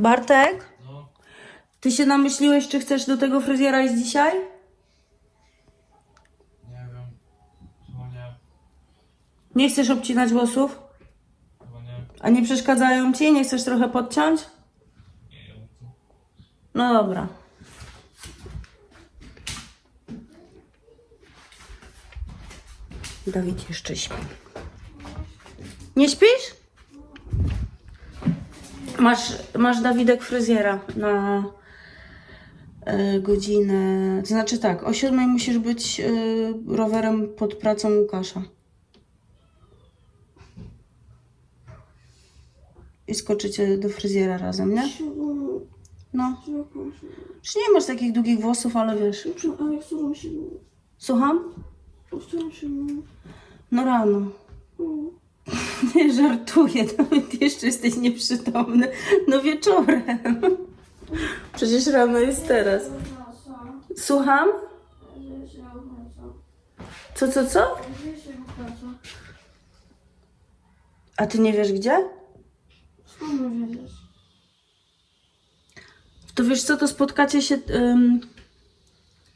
Bartek, No, ty się namyśliłeś, czy chcesz do tego fryzjera iść dzisiaj? nie wiem. Chyba nie. Nie chcesz obcinać włosów? Chyba nie. A nie przeszkadzają ci? Nie chcesz trochę podciąć? Nie wiem. No dobra. Dawid jeszcze śpi. Nie śpisz? Masz, masz Dawidek fryzjera na e, godzinę. To znaczy tak, o siódmej musisz być e, rowerem pod pracą Łukasza. I skoczycie do fryzjera razem, nie? No. Czy nie masz takich długich włosów, ale wiesz. Ale którą się Słucham? którą się No rano. Nie żartuję, nawet jeszcze jesteś nieprzytomny. No wieczorem. Przecież rano jest teraz. Słucham? Co, co, co? A ty nie wiesz gdzie? To wiesz co, to spotkacie się. ym,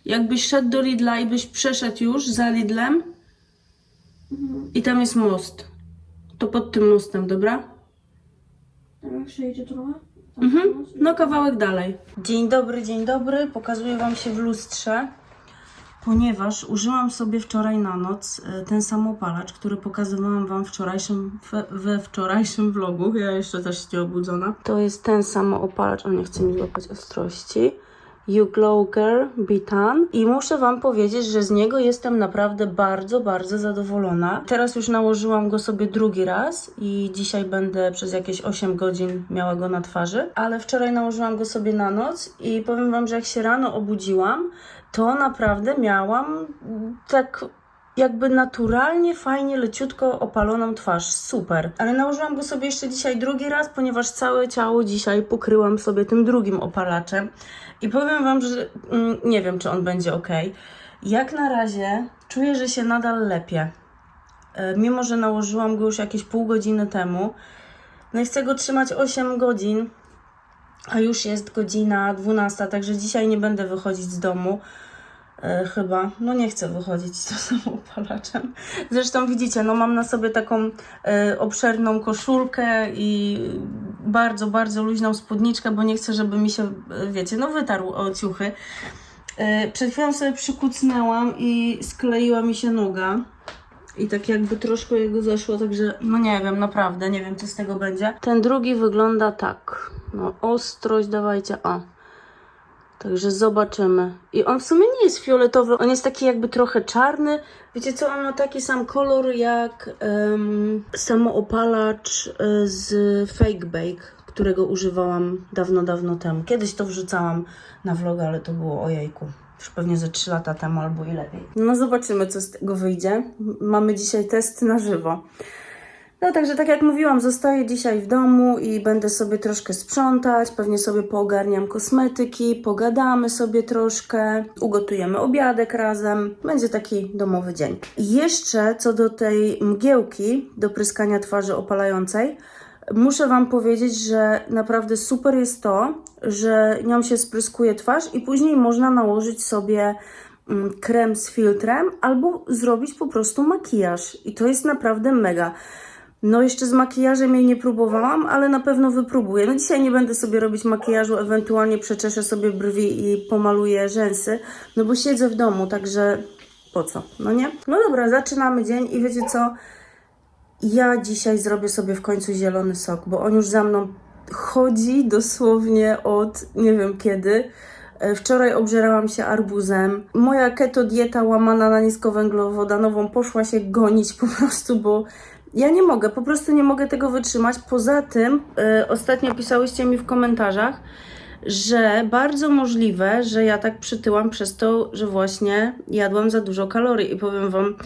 jakbyś szedł do Lidla i byś przeszedł już za Lidlem i tam jest most. To pod tym mostem, dobra? Tam jak się idzie trochę? Mhm. No kawałek dalej. Dzień dobry, dzień dobry. Pokazuję Wam się w lustrze, ponieważ użyłam sobie wczoraj na noc e, ten sam opalacz, który pokazywałam Wam wczorajszym, we, we wczorajszym vlogu. Ja jeszcze też nie obudzona. To jest ten sam opalacz, on nie chce mi złapać ostrości. You Glow Girl Bitan i muszę Wam powiedzieć, że z niego jestem naprawdę bardzo, bardzo zadowolona. Teraz już nałożyłam go sobie drugi raz i dzisiaj będę przez jakieś 8 godzin miała go na twarzy, ale wczoraj nałożyłam go sobie na noc i powiem Wam, że jak się rano obudziłam, to naprawdę miałam tak jakby naturalnie, fajnie, leciutko opaloną twarz. Super. Ale nałożyłam go sobie jeszcze dzisiaj drugi raz, ponieważ całe ciało dzisiaj pokryłam sobie tym drugim opalaczem. I powiem Wam, że mm, nie wiem, czy on będzie ok. Jak na razie czuję, że się nadal lepiej. Mimo, że nałożyłam go już jakieś pół godziny temu. No i chcę go trzymać 8 godzin, a już jest godzina 12, także dzisiaj nie będę wychodzić z domu. E, chyba. No nie chcę wychodzić z tym opalaczem. Zresztą widzicie, no mam na sobie taką e, obszerną koszulkę i bardzo, bardzo luźną spódniczkę, bo nie chcę, żeby mi się, e, wiecie, no wytarł o ciuchy. E, przed chwilą sobie przykucnęłam i skleiła mi się noga. I tak jakby troszkę jego zeszło, także no nie wiem, naprawdę, nie wiem co z tego będzie. Ten drugi wygląda tak. No ostrość dawajcie, o. Także zobaczymy. I on w sumie nie jest fioletowy, on jest taki jakby trochę czarny. Wiecie co, on ma taki sam kolor jak um, samoopalacz e, z Fake Bake, którego używałam dawno, dawno temu. Kiedyś to wrzucałam na vloga, ale to było ojejku. Już pewnie ze 3 lata temu albo i lepiej. No zobaczymy, co z tego wyjdzie. Mamy dzisiaj test na żywo. No także tak jak mówiłam, zostaję dzisiaj w domu i będę sobie troszkę sprzątać, pewnie sobie poogarniam kosmetyki, pogadamy sobie troszkę, ugotujemy obiadek razem. Będzie taki domowy dzień. Jeszcze co do tej mgiełki do pryskania twarzy opalającej, muszę Wam powiedzieć, że naprawdę super jest to, że nią się spryskuje twarz i później można nałożyć sobie mm, krem z filtrem albo zrobić po prostu makijaż. I to jest naprawdę mega. No jeszcze z makijażem jej nie próbowałam, ale na pewno wypróbuję. No dzisiaj nie będę sobie robić makijażu, ewentualnie przeczeszę sobie brwi i pomaluję rzęsy, no bo siedzę w domu, także po co, no nie? No dobra, zaczynamy dzień i wiecie co? Ja dzisiaj zrobię sobie w końcu zielony sok, bo on już za mną chodzi dosłownie od nie wiem kiedy. E, Wczoraj obżerałam się arbuzem. Moja keto dieta łamana na niskowęglowodanową poszła się gonić po prostu, bo ja nie mogę, po prostu nie mogę tego wytrzymać. Poza tym, e, ostatnio pisałyście mi w komentarzach, że bardzo możliwe, że ja tak przytyłam przez to, że właśnie jadłam za dużo kalorii i powiem Wam,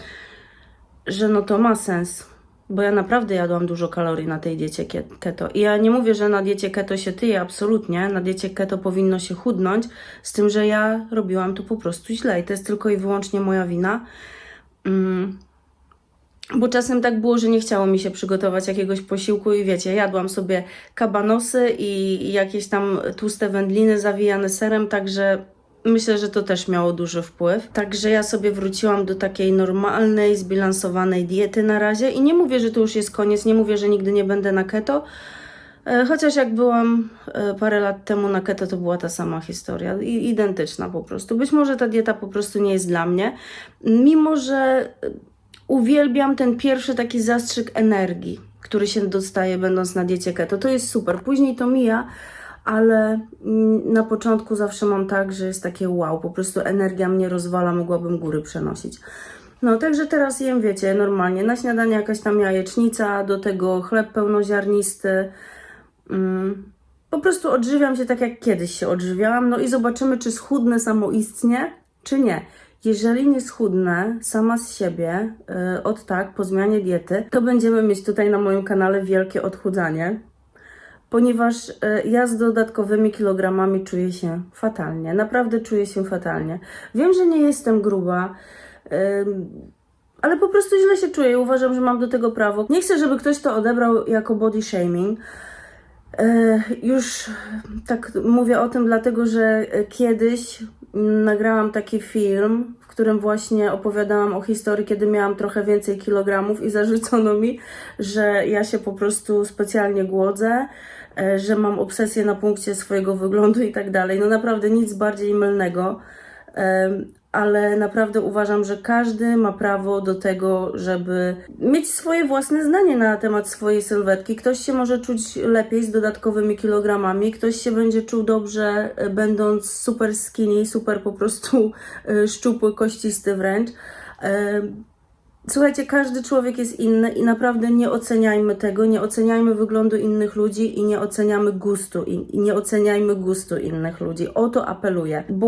że no to ma sens. Bo ja naprawdę jadłam dużo kalorii na tej diecie keto. I ja nie mówię, że na diecie keto się tyje, absolutnie. Na diecie keto powinno się chudnąć, z tym, że ja robiłam to po prostu źle i to jest tylko i wyłącznie moja wina. Mm. Bo czasem tak było, że nie chciało mi się przygotować jakiegoś posiłku i wiecie, jadłam sobie kabanosy i jakieś tam tłuste wędliny zawijane serem, także myślę, że to też miało duży wpływ. Także ja sobie wróciłam do takiej normalnej, zbilansowanej diety na razie i nie mówię, że to już jest koniec, nie mówię, że nigdy nie będę na keto, E, Chociaż jak byłam e, parę lat temu na keto, to była ta sama historia, identyczna po prostu. Być może ta dieta po prostu nie jest dla mnie, mimo że uwielbiam ten pierwszy taki zastrzyk energii, który się dostaje będąc na diecie keto. To jest super. Później to mija, ale mm, na początku zawsze mam tak, że jest takie wow, po prostu energia mnie rozwala, mogłabym góry przenosić. No, także teraz jem, wiecie, normalnie. Na śniadanie jakaś tam jajecznica, do tego chleb pełnoziarnisty. Mm, po prostu odżywiam się tak, jak kiedyś się odżywiałam. No i zobaczymy, czy schudnę samoistnie, czy nie. Jeżeli nie schudnę sama z siebie, yy, od tak, po zmianie diety, to będziemy mieć tutaj na moim kanale wielkie odchudzanie ponieważ e, ja z dodatkowymi kilogramami czuję się fatalnie. Naprawdę czuję się fatalnie. Wiem, że nie jestem gruba, em, ale po prostu źle się czuję i uważam, że mam do tego prawo. Nie chcę, żeby ktoś to odebrał jako body shaming. E, Już tak mówię o tym, dlatego że e, kiedyś nagrałam taki film, w którym właśnie opowiadałam o historii, kiedy miałam trochę więcej kilogramów i zarzucono mi, że ja się po prostu specjalnie głodzę, e, że mam obsesję na punkcie swojego wyglądu i tak dalej. No naprawdę nic bardziej mylnego. Ale naprawdę uważam, że każdy ma prawo do tego, żeby mieć swoje własne zdanie na temat swojej sylwetki. Ktoś się może czuć lepiej z dodatkowymi kilogramami, ktoś się będzie czuł dobrze, e, będąc super skinny, super po prostu e, szczupły, kościsty wręcz. Słuchajcie, każdy człowiek jest inny i naprawdę nie oceniajmy tego, nie oceniajmy wyglądu innych ludzi i nie oceniamy gustu i nie oceniajmy gustu innych ludzi. O to apeluję, bo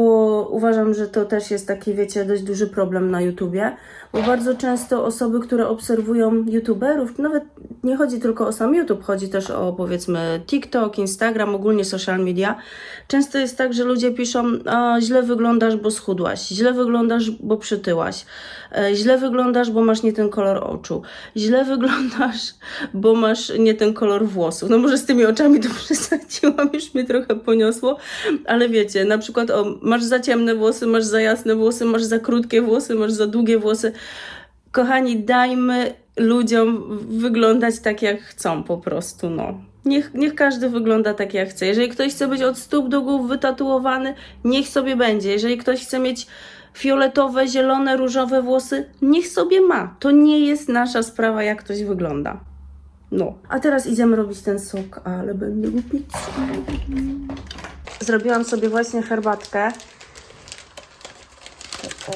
uważam, że to też jest taki, wiecie, dość duży problem na YouTubie, bo bardzo często osoby, które obserwują YouTuberów, nawet nie chodzi tylko o sam YouTube, chodzi też o powiedzmy TikTok, Instagram, ogólnie social media. Często jest tak, że ludzie piszą, źle wyglądasz, bo schudłaś, źle wyglądasz, bo przytyłaś, e, źle wyglądasz, bo masz nie ten kolor oczu, źle wyglądasz, bo masz nie ten kolor włosów. No może z tymi oczami to przesadziłam, już mnie trochę poniosło, ale wiecie, na przykład o, masz za ciemne włosy, masz za jasne włosy, masz za krótkie włosy, masz za długie włosy. Kochani, dajmy ludziom wyglądać tak, jak chcą po prostu, no. Niech, niech każdy wygląda tak, jak chce. Jeżeli ktoś chce być od stóp do głów wytatuowany, niech sobie będzie. Jeżeli ktoś chce mieć fioletowe, zielone, różowe włosy, niech sobie ma. To nie jest nasza sprawa, jak ktoś wygląda. No. A teraz idziemy robić ten sok, ale będę go pić. Zrobiłam sobie właśnie herbatkę.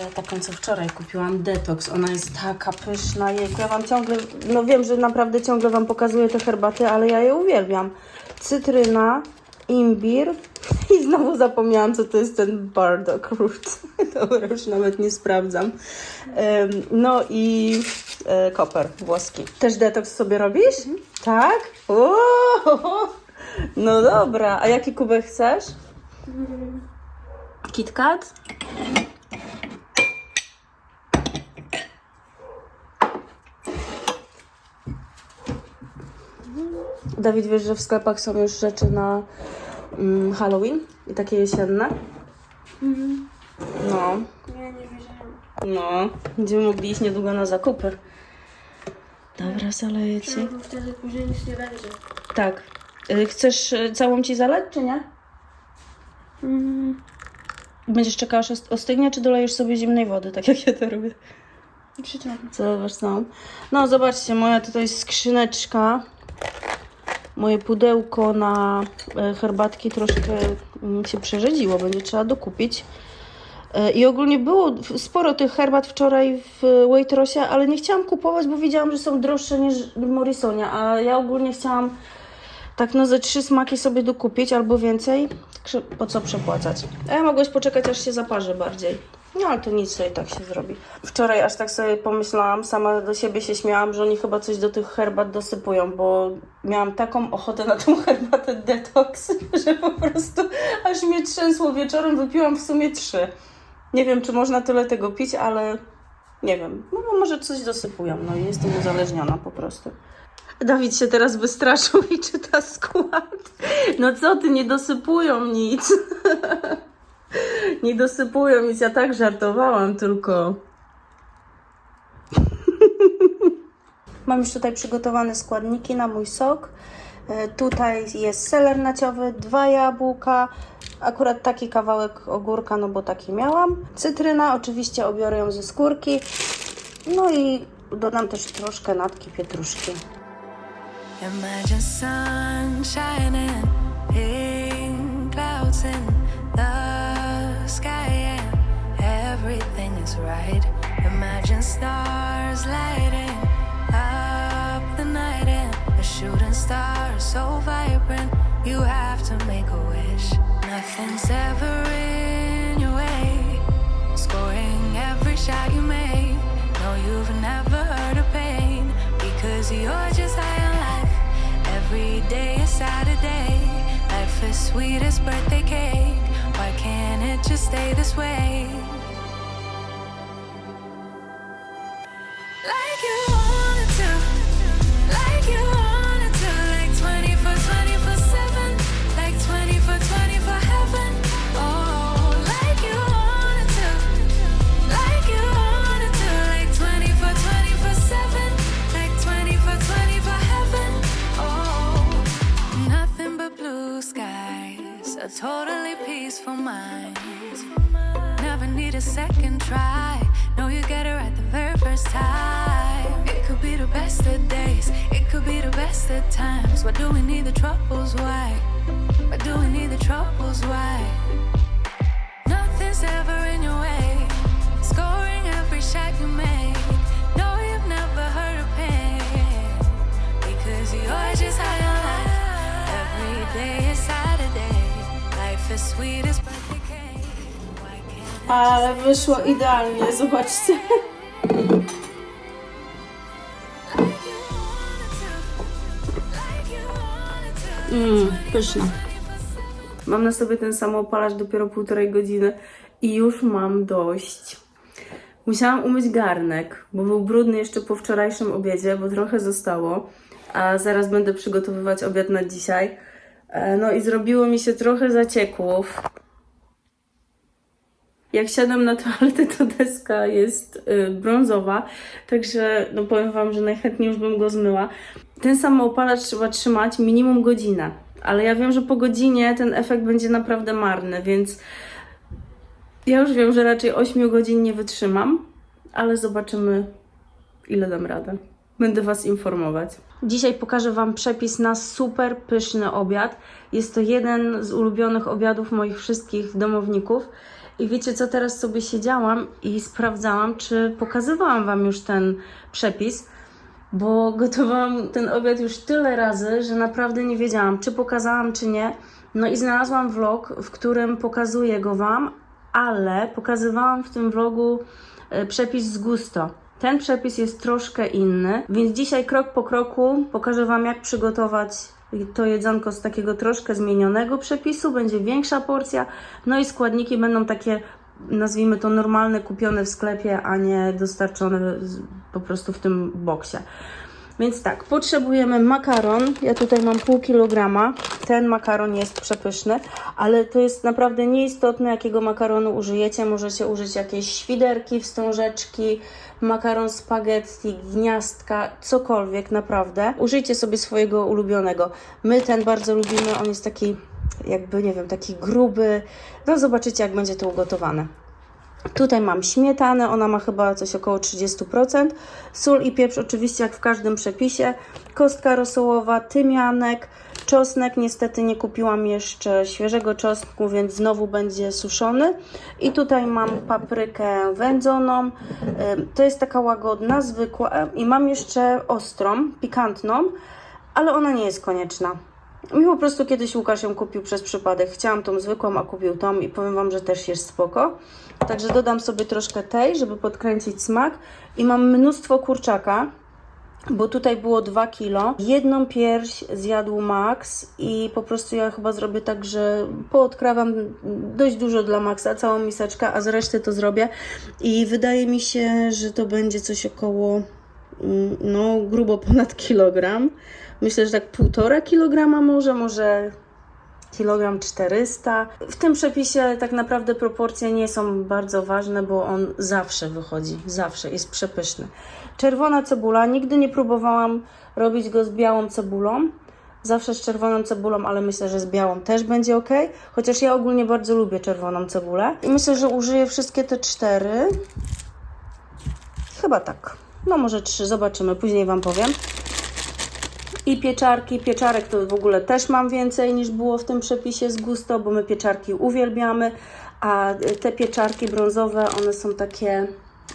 E, taką, co wczoraj kupiłam, detox. Ona jest taka pyszna. Jejku, ja Wam ciągle, no wiem, że naprawdę ciągle Wam pokazuję te herbaty, ale ja je uwielbiam. Cytryna, imbir i znowu zapomniałam, co to jest ten bardock root. Dobra, już nawet nie sprawdzam. No i e, koper włoski. Też detoks sobie robisz? Tak? O, no dobra. A jaki kubek chcesz? KitKat? Dawid, wiesz, że w sklepach są już rzeczy na mm, Halloween i takie jesienne? Mhm. No, Nie, nie wiedziałam. no. Będziemy mogli iść niedługo na zakupy. Dobra, zaleję ci. Bo wtedy później nic nie będzie. Tak. Y, Chcesz y, całą ci zaleć, czy nie? Mhm. Będziesz czekała, aż ost- ostygnie, czy dolejesz sobie zimnej wody, tak jak ja to robię? Przeciągnę. Zobacz są. No, zobaczcie, moja tutaj skrzyneczka. Moje pudełko na e, herbatki troszkę mm, się przerzedziło, będzie trzeba dokupić. E, I ogólnie było sporo tych herbat wczoraj w Waitrosie, ale nie chciałam kupować, bo widziałam, że są droższe niż w Morrisonie, a ja ogólnie chciałam tak no ze trzy smaki sobie dokupić albo więcej. Po co przepłacać? A ja mogłeś poczekać, aż się zaparzy bardziej. No ale to nic, to i tak się zrobi. Wczoraj aż tak sobie pomyślałam, sama do siebie się śmiałam, że oni chyba coś do tych herbat dosypują, bo miałam taką ochotę na tą herbatę detox, że po prostu aż mnie trzęsło wieczorem, wypiłam w sumie trzy. Nie wiem, czy można tyle tego pić, ale Nie wiem, no bo może coś dosypują, no i jestem uzależniona po prostu. Dawid się teraz wystraszył i czyta skład. No co ty, nie dosypują nic. nie dosypują nic, ja tak żartowałam tylko. Mam już tutaj przygotowane składniki na mój sok. E, Tutaj jest seler naciowy, dwa jabłka, akurat taki kawałek ogórka, no bo taki miałam. Cytryna, oczywiście obiorę ją ze skórki. No i dodam też troszkę natki pietruszki. Imagine sun shining, pink clouds in right. Imagine stars lighting up the night, and a shooting star so vibrant. You have to make a wish. Nothing's ever in your way. Scoring every shot you make. No, you've never heard of pain because you're just high on life. Every day is Saturday. Life is sweet as birthday cake. Why can't it just stay this way? Totally peaceful mind. Never need a second try. No, you get it right the very first time. Be the best of times. Why do we need the troubles? Why? Why do we need the troubles? Why? Nothing's ever in your way. Scoring every shot you make. No, you've never heard of pain. Because you're just high on life. Every day is Saturday. Life is sweet as birthday cake. Why can't Ale wyszło idealnie, zobaczcie. Mmm, pyszne. Mam na sobie ten samopalacz dopiero półtorej godziny i już mam dość. Musiałam umyć garnek, bo był brudny jeszcze po wczorajszym obiedzie, bo trochę zostało, a zaraz będę przygotowywać obiad na dzisiaj. E, No i zrobiło mi się trochę zacieków. Jak siadam na toaletę, to deska jest y, brązowa, także no powiem Wam, że najchętniej już bym go zmyła. Ten samopalacz trzeba trzymać minimum godzinę, ale ja wiem, że po godzinie ten efekt będzie naprawdę marny, więc ja już wiem, że raczej 8 godzin nie wytrzymam, ale zobaczymy, ile dam radę. Będę Was informować. Dzisiaj pokażę Wam przepis na super pyszny obiad. Jest to jeden z ulubionych obiadów moich wszystkich domowników. I wiecie co, teraz sobie siedziałam i sprawdzałam, czy pokazywałam Wam już ten przepis, bo gotowałam ten obiad już tyle razy, że naprawdę nie wiedziałam, czy pokazałam, czy nie. No i znalazłam vlog, w którym pokazuję go Wam, ale pokazywałam w tym vlogu e, przepis z gusto. Ten przepis jest troszkę inny, więc dzisiaj krok po kroku pokażę Wam, jak przygotować to jedzonko z takiego troszkę zmienionego przepisu. Będzie większa porcja, no i składniki będą takie, nazwijmy to normalne, kupione w sklepie, a nie dostarczone po prostu w tym boksie. Więc tak, potrzebujemy makaron. Ja tutaj mam pół kilograma. Ten makaron jest przepyszny, ale to jest naprawdę nieistotne, jakiego makaronu użyjecie. Możecie użyć jakiejś świderki, wstążeczki, makaron spaghetti, gniazdka, cokolwiek naprawdę. Użyjcie sobie swojego ulubionego. My ten bardzo lubimy, on jest taki jakby, nie wiem, taki gruby. No zobaczycie, jak będzie to ugotowane. Tutaj mam śmietanę, ona ma chyba coś około 30%. Sól i pieprz oczywiście jak w każdym przepisie. Kostka rosołowa, tymianek, czosnek. Niestety nie kupiłam jeszcze świeżego czosnku, więc znowu będzie suszony. I tutaj mam paprykę wędzoną. To jest taka łagodna, zwykła. I mam jeszcze ostrą, pikantną, ale ona nie jest konieczna. Mi po prostu kiedyś Łukasz ją kupił przez przypadek. Chciałam tą zwykłą, a kupił tą i powiem Wam, że też jest spoko. Także dodam sobie troszkę tej, żeby podkręcić smak. I mam mnóstwo kurczaka. bo tutaj było 2 kilo. Jedną pierś zjadł Max i po prostu ja chyba zrobię tak, że poodkrawam dość dużo dla Maxa, całą miseczkę, a z reszty to zrobię. I wydaje mi się, że to będzie coś około mm, no grubo ponad kilogram. Myślę, że tak półtora kilograma może, może kilogram 400. W tym przepisie tak naprawdę proporcje nie są bardzo ważne, bo on zawsze wychodzi, zawsze jest przepyszny. Czerwona cebula, nigdy nie próbowałam robić go z białą cebulą. Zawsze z czerwoną cebulą, ale myślę, że z białą też będzie ok. Chociaż ja ogólnie bardzo lubię czerwoną cebulę. I myślę, że użyję wszystkie te cztery. Chyba tak. No może trzy, zobaczymy, później Wam powiem. I pieczarki. Pieczarek to w ogóle też mam więcej niż było w tym przepisie z gusto, bo my pieczarki uwielbiamy, a te pieczarki brązowe, one są takie,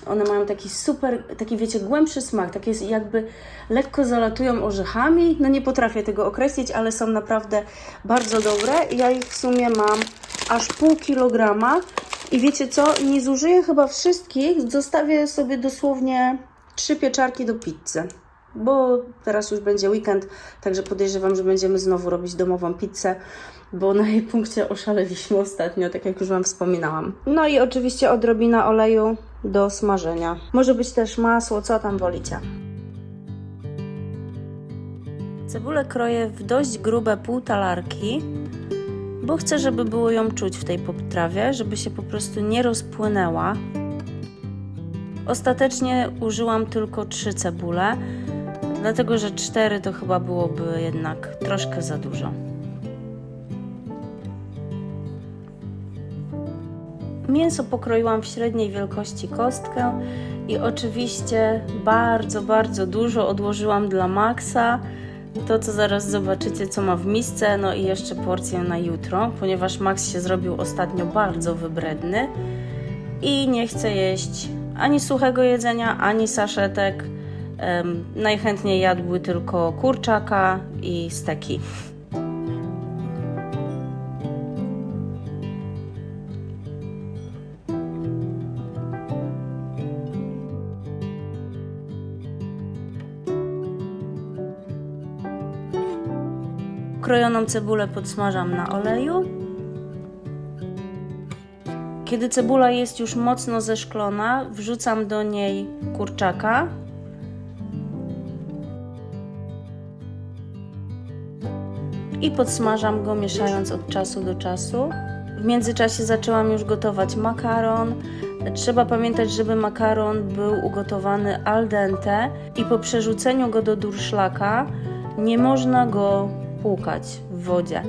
one mają taki super, taki wiecie, głębszy smak, takie jakby lekko zalatują orzechami. No nie potrafię tego określić, ale są naprawdę bardzo dobre. Ja ich w sumie mam aż pół kilograma. I wiecie co? Nie zużyję chyba wszystkich, zostawię sobie dosłownie trzy pieczarki do pizzy bo teraz już będzie weekend, także podejrzewam, że będziemy znowu robić domową pizzę, bo na jej punkcie oszaleliśmy ostatnio, tak jak już Wam wspominałam. No i oczywiście odrobina oleju do smażenia. Może być też masło, co tam wolicie. Cebulę kroję w dość grube półtalarki, bo chcę, żeby było ją czuć w tej potrawie, żeby się po prostu nie rozpłynęła. Ostatecznie użyłam tylko trzy cebule, dlatego że cztery to chyba byłoby jednak troszkę za dużo. Mięso pokroiłam w średniej wielkości kostkę i oczywiście bardzo, bardzo dużo odłożyłam dla Maxa. To, co zaraz zobaczycie, co ma w misce, no i jeszcze porcję na jutro, ponieważ Max się zrobił ostatnio bardzo wybredny i nie chce jeść ani suchego jedzenia, ani saszetek. Najchętniej jadły tylko kurczaka i steki. Krojoną cebulę podsmażam na oleju. Kiedy cebula jest już mocno zeszklona, wrzucam do niej kurczaka. I podsmażam go, mieszając od czasu do czasu. W międzyczasie zaczęłam już gotować makaron. Trzeba pamiętać, żeby makaron był ugotowany al dente i po przerzuceniu go do durszlaka nie można go płukać wodzie.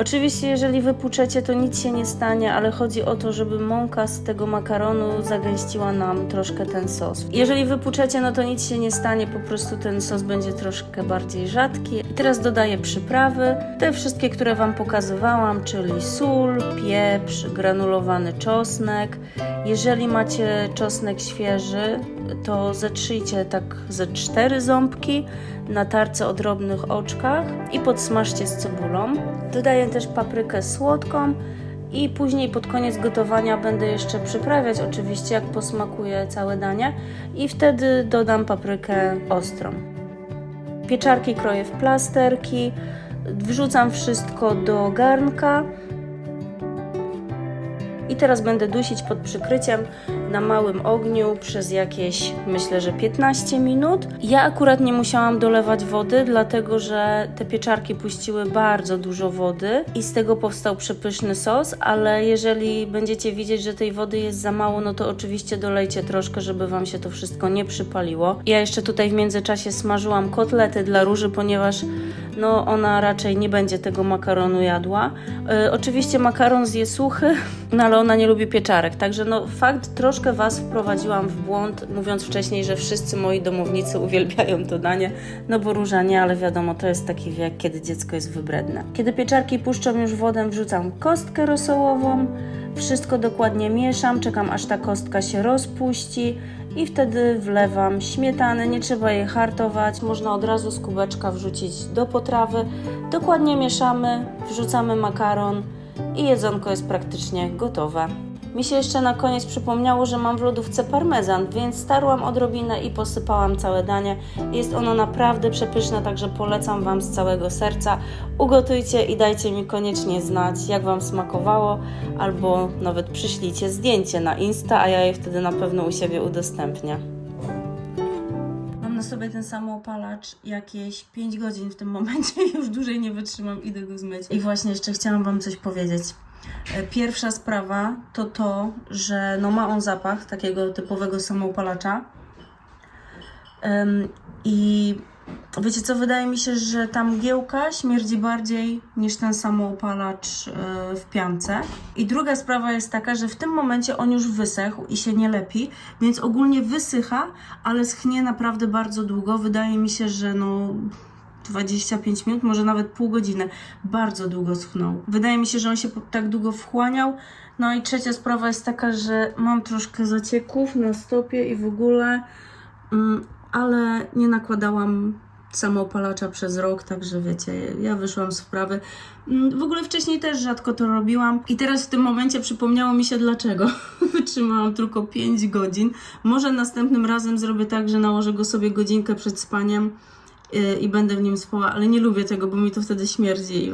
Oczywiście, jeżeli wypłuczecie, to nic się nie stanie, ale chodzi o to, żeby mąka z tego makaronu zagęściła nam troszkę ten sos. Jeżeli wypłuczecie, no to nic się nie stanie, po prostu ten sos będzie troszkę bardziej rzadki. I teraz dodaję przyprawy, te wszystkie, które Wam pokazywałam, czyli sól, pieprz, granulowany czosnek. Jeżeli macie czosnek świeży, to zetrzyjcie tak ze cztery ząbki na tarce o drobnych oczkach i podsmażcie z cebulą. Dodaję też paprykę słodką i później pod koniec gotowania będę jeszcze przyprawiać oczywiście jak posmakuje całe danie i wtedy dodam paprykę ostrą. Pieczarki kroję w plasterki, wrzucam wszystko do garnka i teraz będę dusić pod przykryciem na małym ogniu przez jakieś, myślę, że 15 minut. Ja akurat nie musiałam dolewać wody, dlatego że te pieczarki puściły bardzo dużo wody i z tego powstał przepyszny sos, ale jeżeli będziecie widzieć, że tej wody jest za mało, no to oczywiście dolejcie troszkę, żeby Wam się to wszystko nie przypaliło. Ja jeszcze tutaj w międzyczasie smażyłam kotlety dla Róży, ponieważ no ona raczej nie będzie tego makaronu jadła. Yy, oczywiście makaron zje suchy, no ale ona nie lubi pieczarek, także no fakt troszkę Was wprowadziłam w błąd, mówiąc wcześniej, że wszyscy moi domownicy uwielbiają to danie, no bo róża nie, ale wiadomo, to jest taki wiek, kiedy dziecko jest wybredne. Kiedy pieczarki puszczą już wodę, wrzucam kostkę rosołową, wszystko dokładnie mieszam, czekam aż ta kostka się rozpuści i wtedy wlewam śmietanę, nie trzeba jej hartować, można od razu z kubeczka wrzucić do potrawy. Dokładnie mieszamy, wrzucamy makaron i jedzonko jest praktycznie gotowe. Mi się jeszcze na koniec przypomniało, że mam w lodówce parmezan, więc starłam odrobinę i posypałam całe danie. Jest ono naprawdę przepyszne, także polecam Wam z całego serca. Ugotujcie i dajcie mi koniecznie znać, jak Wam smakowało, albo nawet przyślijcie zdjęcie na Insta, a ja je wtedy na pewno u siebie udostępnię. Mam na sobie ten samoopalacz jakieś 5 godzin w tym momencie, już dłużej nie wytrzymam, idę go zmyć. I właśnie jeszcze chciałam Wam coś powiedzieć. E, Pierwsza sprawa to to, że no ma on zapach takiego typowego samoopalacza. Em, I wiecie co, wydaje mi się, że ta mgiełka śmierdzi bardziej niż ten samoopalacz e, w piance. I druga sprawa jest taka, że w tym momencie on już wysechł i się nie lepi, więc ogólnie wysycha, ale schnie naprawdę bardzo długo. Wydaje mi się, że no 25 minut, może nawet pół godziny. Bardzo długo schnął. Wydaje mi się, że on się tak długo wchłaniał. No i trzecia sprawa jest taka, że mam troszkę zacieków na stopie i w ogóle, mm, ale nie nakładałam samoopalacza przez rok, także wiecie, ja wyszłam z wprawy. Mm, W ogóle wcześniej też rzadko to robiłam i teraz w tym momencie przypomniało mi się dlaczego. Wytrzymałam tylko 5 godzin. Może następnym razem zrobię tak, że nałożę go sobie godzinkę przed spaniem i będę w nim spała, ale nie lubię tego, bo mi to wtedy śmierdzi.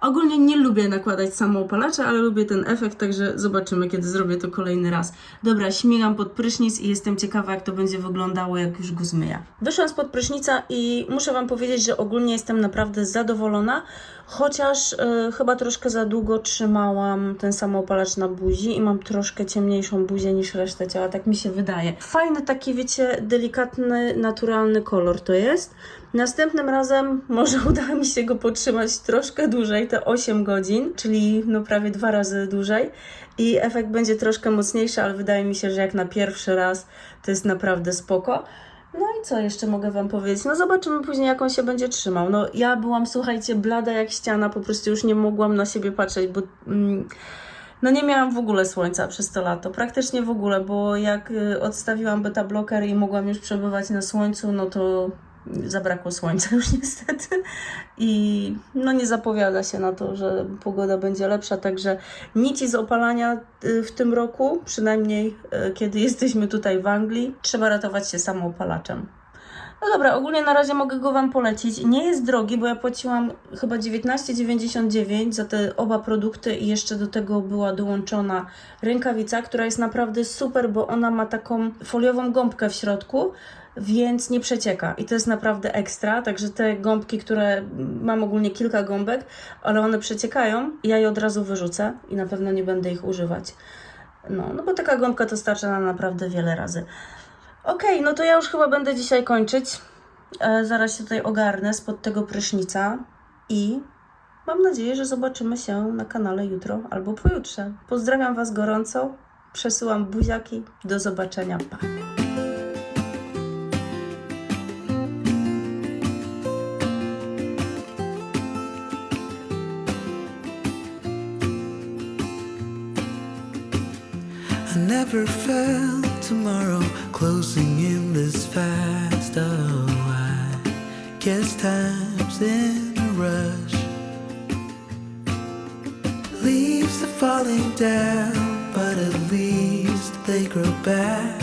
Ogólnie nie lubię nakładać samoopalacza, ale lubię ten efekt, także zobaczymy, kiedy zrobię to kolejny raz. Dobra, śmigam pod prysznic i jestem ciekawa, jak to będzie wyglądało, jak już go zmyję. Wyszłam spod prysznica i muszę Wam powiedzieć, że ogólnie jestem naprawdę zadowolona, chociaż y, chyba troszkę za długo trzymałam ten samoopalacz na buzi i mam troszkę ciemniejszą buzię niż resztę ciała, tak mi się wydaje. Fajny taki, wiecie, delikatny, naturalny kolor to jest. Następnym razem może uda mi się go potrzymać troszkę dłużej, te 8 godzin, czyli no prawie dwa razy dłużej i efekt będzie troszkę mocniejszy, ale wydaje mi się, że jak na pierwszy raz to jest naprawdę spoko. No i co jeszcze mogę Wam powiedzieć? No zobaczymy później, jak on się będzie trzymał. No ja byłam, słuchajcie, blada jak ściana, po prostu już nie mogłam na siebie patrzeć, bo mm, no nie miałam w ogóle słońca przez to lato, praktycznie w ogóle, bo jak y, odstawiłam beta bloker i mogłam już przebywać na słońcu, no to zabrakło słońca już niestety i no nie zapowiada się na to, że pogoda będzie lepsza, także nici z opalania y, w tym roku, przynajmniej y, kiedy jesteśmy tutaj w Anglii, trzeba ratować się samoopalaczem. No dobra, ogólnie na razie mogę go Wam polecić. Nie jest drogi, bo ja płaciłam chyba 19,99 za te oba produkty i jeszcze do tego była dołączona rękawica, która jest naprawdę super, bo ona ma taką foliową gąbkę w środku, więc nie przecieka i to jest naprawdę ekstra, także te gąbki, które mam ogólnie kilka gąbek, ale one przeciekają, ja je od razu wyrzucę i na pewno nie będę ich używać. No, no bo taka gąbka to starcza na naprawdę wiele razy. Okej, no to ja już chyba będę dzisiaj kończyć. E, zaraz się tutaj ogarnę spod tego prysznica i mam nadzieję, że zobaczymy się na kanale jutro albo pojutrze. Pozdrawiam Was gorąco, przesyłam buziaki, do zobaczenia, pa! Never felt tomorrow closing in this fast. Oh, I guess time's in a rush. Leaves are falling down, but at least they grow back